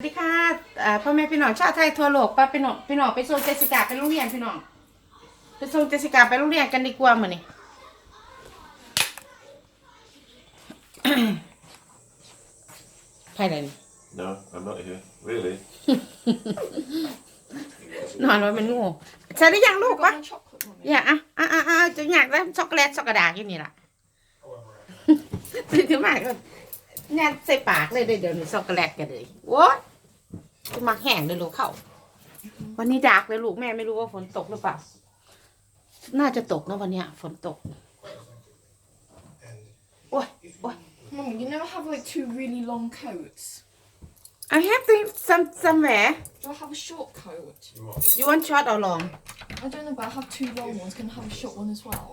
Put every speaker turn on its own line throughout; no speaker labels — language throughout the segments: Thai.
สวัสดีค่ะอ่าพ่อแม่พี่น้องชาวไทยทั่วโลกป้าพี่น้องพี่น้องไปส่งเจสสิกาไปโรงเรียนพี่น้องไปส่งเจสสิกาไปโรงเรียนกันดีกว่ามื้อนี้ใครเลยนี่
No, I'm not here. Really?
นอนไว้เป็นงูใส่ได้ยังลูก
Got
ปะ
my chocolate, mummy.
อยากอะอะอะอะจะอยากได้ช็อกโกแลตช็อกโกแลตอย่างนี้ล่ะ ตื่นขึ้นมาก็เนี่ยใส่ปากเลยเดี๋ยวนี้ช็อกโกแลตกันเลยโว้ย จะมาแห้งเลยลูกเข้าวันนี้ดากเลยลูกแม่ไม่รู้ว่าฝนตกหรือเปล่า น่าจะตกนะวันเนี้ย ฝนตก โอ้ยโอ้ย
Mummy, you never have like two really long coats.
I have to some somewhere
Do I have a short coat?
you want short or long
I don't know, but I have two long ones. Can I have a short one as well?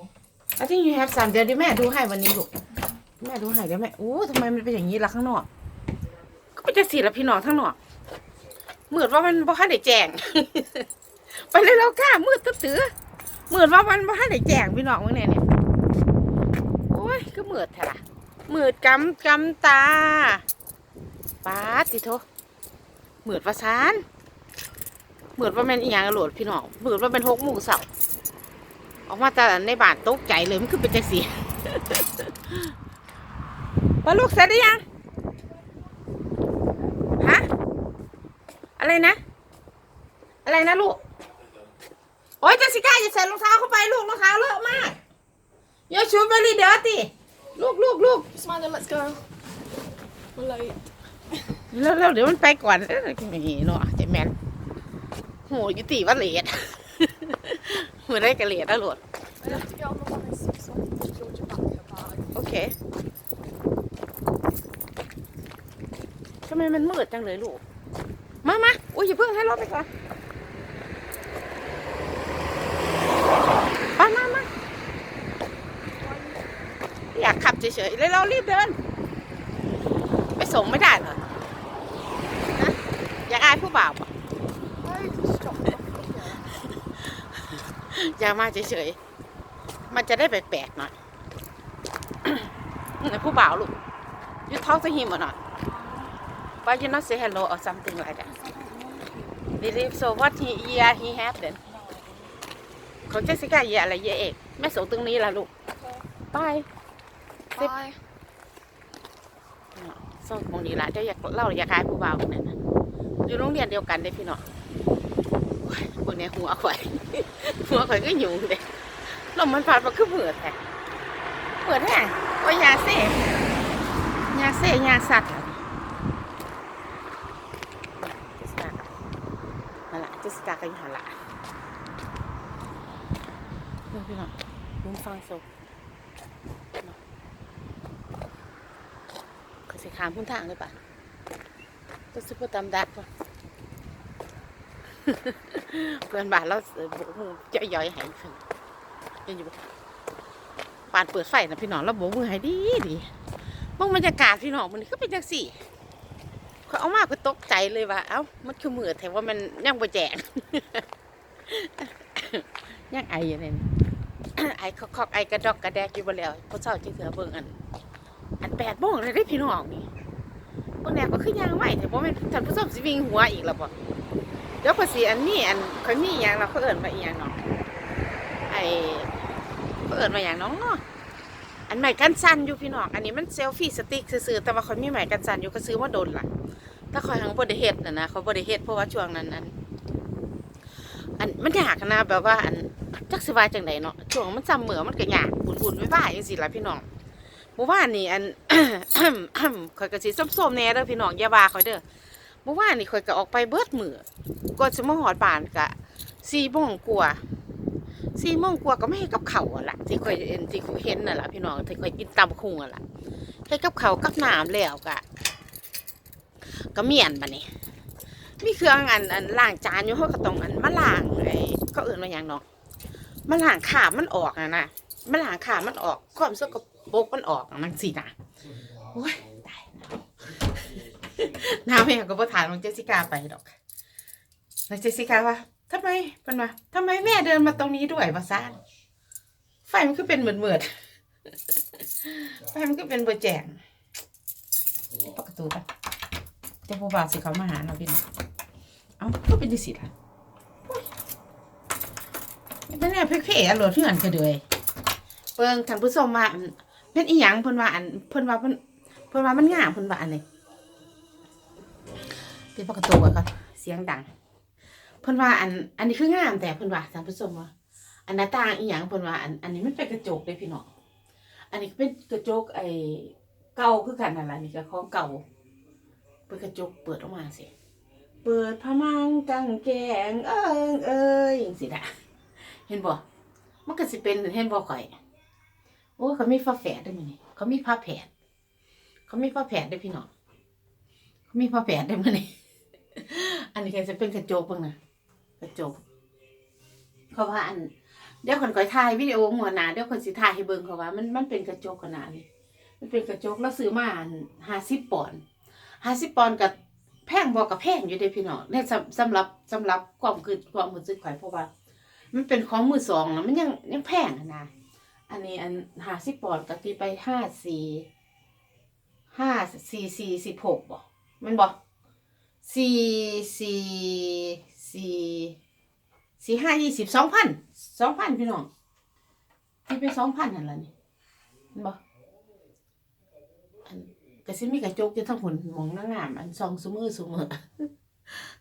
I think you have some เดี๋ยวเดี๋ยวแม่ดูให้วันนี้ลูกแม่ดูให้เดี๋ยวแม่โอ้ทำไมมันเป็นอย่างนี้ล่ะข้างนอก ก็เป็นจะสีละพี่น้องข้างนอก มืดว่ามันบ่ทันได้แจ้ง ไปเลยแล้วก้ามืดตื้อๆมืดว่ามันบ่ทันได้แจ้งพี่น้องเมื่อไหร่เนี่ยโอ้ยก็มืดแท้ละมืดกำกำตาป้าดติโทมืดว่าซานมืดว่าแม่นอีหยังกระโหลดพี่น้องมืดว่าเป็นหกโมงเสาร์ออกมาแต่ในบ้านตกใจเลยมันคือเป็นจังสีว่าลูกเสร็จหรือยัง ฮะ อะไรนะ อะไรนะลูก โอ๊ยเจสสิก้าอย่าใส่รองเท้าเข้าไปลูกรองเท้าเลอะมากอย่าชูเบลีเดอร์ติลูกลูกลูก
Smiley, let's go. We're late.
เร็วเร็วเดี๋ยวมันไปก่อนเอ้ยนี่เนาะเจแมนโหอยุติว่าเลดเมื่อได้กระเลดแล้วโหลด
I have to get on the line so so I can give Georgia back her bag.
โอเคทำไมมันมืดจังเลยลูก มามาอุ้ยอย่าเพิ่งให้รถไปก่อนมามามาอยากขับเฉยๆเลยเรารีบเดิน ไปส่งไม่ได้เหรอนะอยากอายผู้บ่าวปะ
Why is the stop off here?
อยากมาเฉยๆมันจะได้แปลกๆหน่อยไหนผู้บ่าวลูก you talk to him or not why you not say hello or something like that really so what he year he have then ของเจสสิก้าเยียอะไรเยียเอกแม่ส่งตรงนี้ล่ะลูกไป Sip.
Bye.
ส่งตรงนี้ละเดี๋ยวอยากเล่าอยากขายผู้บ่าวคนนั้นนะอยู่โรงเรียนเดียวกันได้พี่เนาะโอ้ยพวกเนี้ยหัวข่อยหัวข่อยก็อยู่เลยลมมันพัดมาคือเปิดแท้เปิดแท้โอ้ยยาเซ่ยาเซ่ยาสัตว์เจสสิก้า นั่นละเจสสิก้าก็อยู่หันละเพื่อนพี่น้องลุงฟังโซเขาสิขามพุ่นทางเลยปะก็ซุปเปอร์ตำดัดปะเพื่อนบ้านเราเออโบกมือจะย่อยใหายเพิ่นยังอยู่บ่ปานเปิดไฟนะพี่น้องเราโบกมือใหายดีดีมองบรรยากาศพี่น้องมันก็เป็นจังสี่ เขาเอามากก็ตกใจเลยว่า เอ้า มันคือมือแต่ว่ามันยังบ่แจงยังไออยู่เลยไอคอกไอกระดอกกระแดกอยู่บ่แล้วพระเช้าที่เสือเบิ่งอัน อันแปดโมงเลยได้พี่น้องนี่บางแนวก็คือยางไหวแต่ว่ามันท่านผู้ชมสิวิ่งหัวอีกแล้วบ่เดี๋ยวภาษีอันนี้อันเขามีอย่างเราเขาเอิ้นว่าอีหยังเนาะไอเขาเอิ้นว่าอย่างน้องเนาะอันใหม่กันสั่นอยู่พี่น้อง อันนี้มันเซลฟี่สติ๊กซื่อแต่ว่าเขามีใหม่กันสั่นอยู่ก็ซื้อมาโดนล่ะ ถ้าคอยหังบ่ได้เฮ็ดนะนะเขาบ่ได้เฮ็ดเพราะว่าช่วงนั้นนั้นอันมันยากนะแบบว่าอันจักสิว่าจังไดเนาะช่วงมันจำเหมือมันก็ยากบุญๆไว้ว่าจังซี่ล่ะพี่น้องเมื่อวานนี่อันข่อยก็สิส้มๆแน่เด้อพี่น้องอย่าว่าข่อยเด้อเมื่อวานนี่ข่อยก็ออกไปเบิดมือก่อนสิมาฮอดบ้านก็4โมงกว่า4โมงกว่าก็ไม่ให้กับเขาอะล่ะที่ข่อยเห็นที่ข่อยเห็นน่ะล่ะพี่น้องที่ข่อยกินตำบักหุ่งอะล่ะให้กับเขากับน้ำแล้วก็ ก็เมียนบัดนี้มีเครื่องอันอันล้างจานอยู่เฮาก็ต้องอันมาล้างไอ้เขาเอิ้นว่าหยังเนาะมาล้างขามันออกนะนะมาล้างขามันออกความสกปรกมันออกนังสินะโอ้ยตายน้ำแม่ก็บ่ถามน้องเจสสิก้าไปดอกแล้วเจสสิก้าว่าทำไมเป็นว่าทำไมแม่เดินมาตรงนี้ด้วยวะซ่านไฟมันคือเป็นเหมือนเหมือดไฟมันก็เป็นเบอร์แจงปิดประตูกัน จะผู้บ่าวสิเขามาหาเราพี่น้องเอ้าก็เป็นจังซี่ล่ะโอ้ยเป็นแนวเพ่ๆอร่อยเทื่อนก็เดยเบิ่งท่านผู้ชมว่าเป็นอีหยังเพิ่นว่าอันเพิ่นว่าเพิ่นเพิ่นว่ามันง่ามเพิ่นว่าอันนี้ปิดประตูไว้ก่อนเสียงดังเพิ่นว่าอัน อันนี้คืองามแต่เพิ่นว่าท่านผู้ชมว่าอันหน้าต่างอีหยังเพิ่นว่าอันอันนี้มันเป็นกระจกเลยพี่น้องอันนี้เป็นกระจกไอ้เก่าคือกันนั่นล่ะนี่ก็ของเก่า เปิดกระจกเปิดออกมาสิเปิดพมังกังแกงเอิงเอ้ยจังสินะเห็นบ่มันก็สิเป็นเห็นบ่ข่อยโอ้ยเขามีฟ้าแฝดด้วยมั้ยนี่เขามีผ้าแผดเขามีผ้าแผดด้วยพี่น้องเขามีผ้าแผดด้วยมั้ยนี่อันนี้ก็จะเป็นกระจกเบ้างนะกระจกเขาว่าอันเดี๋ยวคนก่อยถ่ายวิดีโอหัวหน้าเดี๋ยวคนสิถ่ายให้เบิ่งเขาว่า มันมันเป็นกระจกขนาดนี้มันเป็นกระจกแล้วซื้อมาห้าสิบปอนด์ ห้าสิบปอนด์กับแพงบอกกับแพงอยู่เด้พี่น้องในสำสำหรับสำหรับความคือความรู้สึกข่อยเพราะว่า มันเป็นของมือสองนะมันยังยังแพงนะอันนี้อันห้าสิบปอนด์ก็ตีไปห้าสี่ห้าสี่สี่สิบหกบ่แมันบ่สี่สี่สี่สี่ห้ายี่สิบสองพันสองพันพี่น้องตีไปสองพันนั่นแหละนี่มันบอัน ก็สิมีกระจกอยู่ทั้งหุ่นมองนางงามอันซองซุมือซุมือ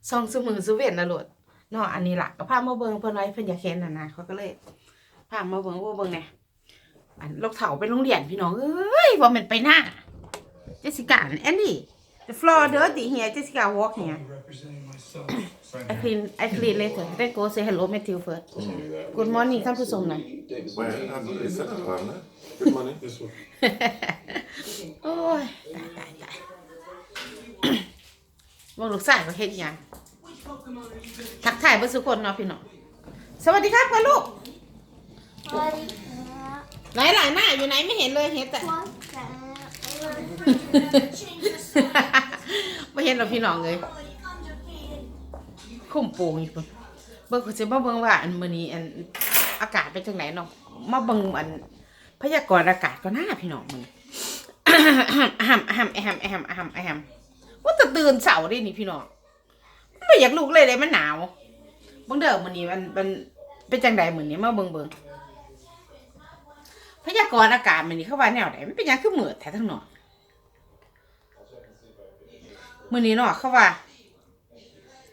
ซองซุมือซุเวนนะโลดเนาะอันนี้ล่ะก็พามาเบิ่งเพิ่นไว้เพิ่นอยากเห็นน่ะนะเขาก็เลยพามาเบิ่งว่าเบิ่งแหน่อันลูกเถาไปโรงเรียนพี่น้องเอ้ยว่ามันไปหน้าเจสิก้าแอนดี้ the floor dirty here Jessica walk here. I clean I clean later then go say hello Matthew first Good morning ท่านผู้ชมหน่อย
Well, I'm it's that one, huh? Good morning.
This one.
โอ้ยตายตายตายว่าลูกชายก็เฮ็ดอิหยังทักทายเบ่สุคนเนาะพี่น้องสวัสดีครับพ่อลูก
What
ไหนหลายหน้าอยู่ไหนไม่เห็นเลยเห็นแต่ไม่เห็นหรอกพี่น้องเลย คุ้มปูงอีกคนเบิ่งก็สิมาเบิ่งว่าอันมื้อนี้อันอากาศเป็นจังไหนเนาะมาเบิ่งอันพยากรณ์อากาศก็น่าพี่น้องมื้อนี้อะฮัมอะฮัมอะฮัมอะฮัมอะฮัมอะฮัมว่าจะตื่นเสาร์ดินี่พี่น้องไม่อยากลุกเลยเลยมันหนาวเบิ่งเด้อมื้อนี้มันมันเป็นจังไดมื้อนี้มาเบิ่งเบิ่งพยากรณ์อากาศมื้อนี้เขาว่าแนวใดมันเป็นหยังคือมืดแท้ทั้งนอกมื้อนี้เนาะเขาว่า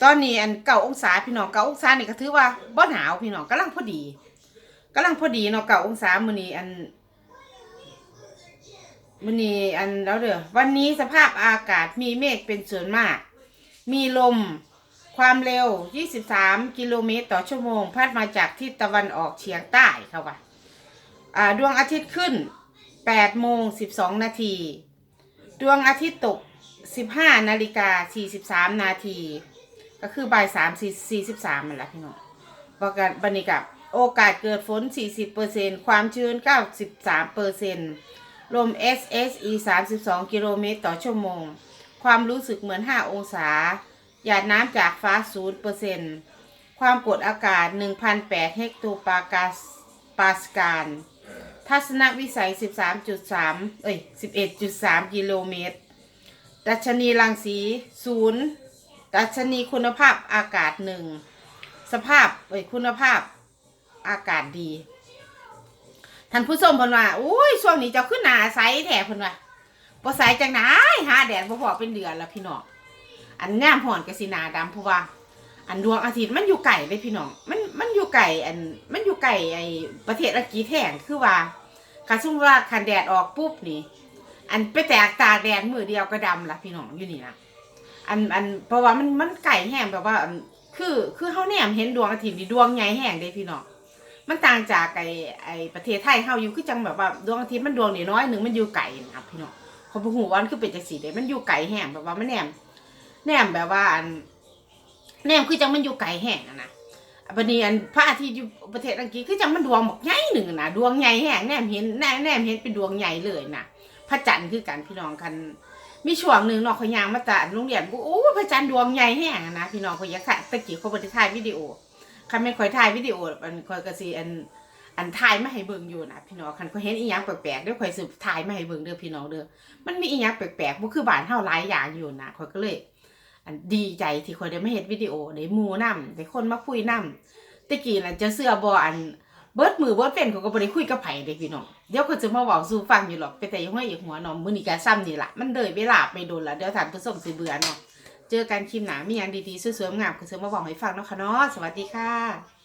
ตอนนี้อันเก้าองศาพี่น้องเก้าองศานี่ก็ถือว่าบ่หนาวพี่น้องกำลังพอดีกำลังพอดีเนาะเก้าองศามื้อนี้อันมื้อนี้อันแล้วเด้อวันนี้สภาพอากาศมีเมฆเป็นส่วนมาก มีลมความเร็ว 23 กิโลเมตรต่อชั่วโมง พัดมาจากทิศตะวันออกเฉียงใต้เขาว่าอ่าดวงอาทิตย์ขึ้น8โมง12 นาที ดวงอาทิตย์ตก 15 นาฬิกา 43 นาที ก็คือบ่าย3 43มันละพี่น้องบอกกันบันนี้กับโอกาสเกิดฝน 40%ความชื้น 93%ลม SSE 32 กิโลเมตรต่อชั่วโมง ความรู้สึกเหมือน 5 องศา หยาดน้ำจากฟ้า 0%ความกดอากาศ 1,008 เฮกโตปากาสปาสกาล ทัศนวิสัย 13.3 เอ้ย 11.3 กิโลเมตร ดัชนีรังสี 0 ดัชนีคุณภาพอากาศ1สภาพเอ้ยคุณภาพอากาศดีท่านผู้ชมพนว่าอุ้ยช่วงนี้เจะขึ้นหนาใสแท้เพิ่นว่าบ่ใสจังไดหาแดดบ่พอเป็นเดือนแล้วพี่น้องอันแนมห่อนกสินาดำเพราะว่า อันดวงอาทิตย์มันอยู่ไกลเลยพี่น้องมันมันอยู่ไกลอันมันอยู่ไกลไอประเทศอังกฤษแห่งคือว่าคันสมมุติว่าคันแดดออกปุ๊บนี่ อันไปแตกตาแดดมือเดียวก็ดำละพี่น้องอยู่นี่นะ อันอันเพราะว่ามันมันไก่แห้งแบบว่าอันคือคือเขาแนมเห็นดวงอาทิตย์นี่ดวงใหญ่แห้งเด้พี่น้องมันต่างจากไอไอประเทศไทยเฮาอยู่คือจังแบบว่าดวงอาทิตย์มันดวงน้อยหนึ่งมันอยู่ไก่นะครับพี่น้องเขาบอกหูวามันคือเป็นจังสีเด้มันอยู่ไก่แห้งแบบว่ามันแนมแนมแบบว่าอันแนมคือจังมันอยู่ไก่แห้งอะนะบันนี้อันพระอาทิตย์อยู่ประเทศอังกฤษคือจังมันดวงบอกใหญ่หนึ่งนะดวงใหญ่แห้งแนมเห็นแนมแนมเห็นเป็นดวงใหญ่เลยนะพระจันทร์คือกันพี่น้องกัน มีช่วงหนึ่งเนาะขยางมาจากโรงเรียนกูโอ้พระจันทร์ดวงใหญ่แห้งอะนะพี่น้องเขาอยากถ่ายตะกี้เขาบริถ่ายวิดีโอคันไม่คอยถ่ายวิดีโออันคอยกระซีอันอันถ่ายมาให้เบิ่งอยู่นะพี่น้องคันเขาเห็นอีหยังแปลกๆเดี๋ยวคอยสืบถ่ายมาให้เบิ่งเด้อพี่น้องเด้อมันมีอีหยังแปลกๆบ่คือบ้านเฮาหลายอย่างอยู่นะคอยก็เลย อันดีใจที่คอยได้มาเฮ็ดวิดีโอได้หมู่นํได้คนมาคุยนํตะกี้น่ะจะเสื้อบ่อัน เบิดมือเบิดเป็นเขาก็บ่ได้คุยกับไผเด้พี่น้องเดี๋ยวก็จะมาเว้าสู่ฟังอยู่หรอกไปแต่ยังว่าอีกหัวเนาะมื้อนี้ก็ซ้ำนี่ล่ะมันเลยเวลาไปโดนละเดี๋ยวท่านผู้ชมสิเบื่อเนาะเจอกันคลิปหน้ามีหยังดีๆสวยๆงามๆก็จะมาบอกให้ฟังเนาะค่ะเนาะสวัสดีค่ะ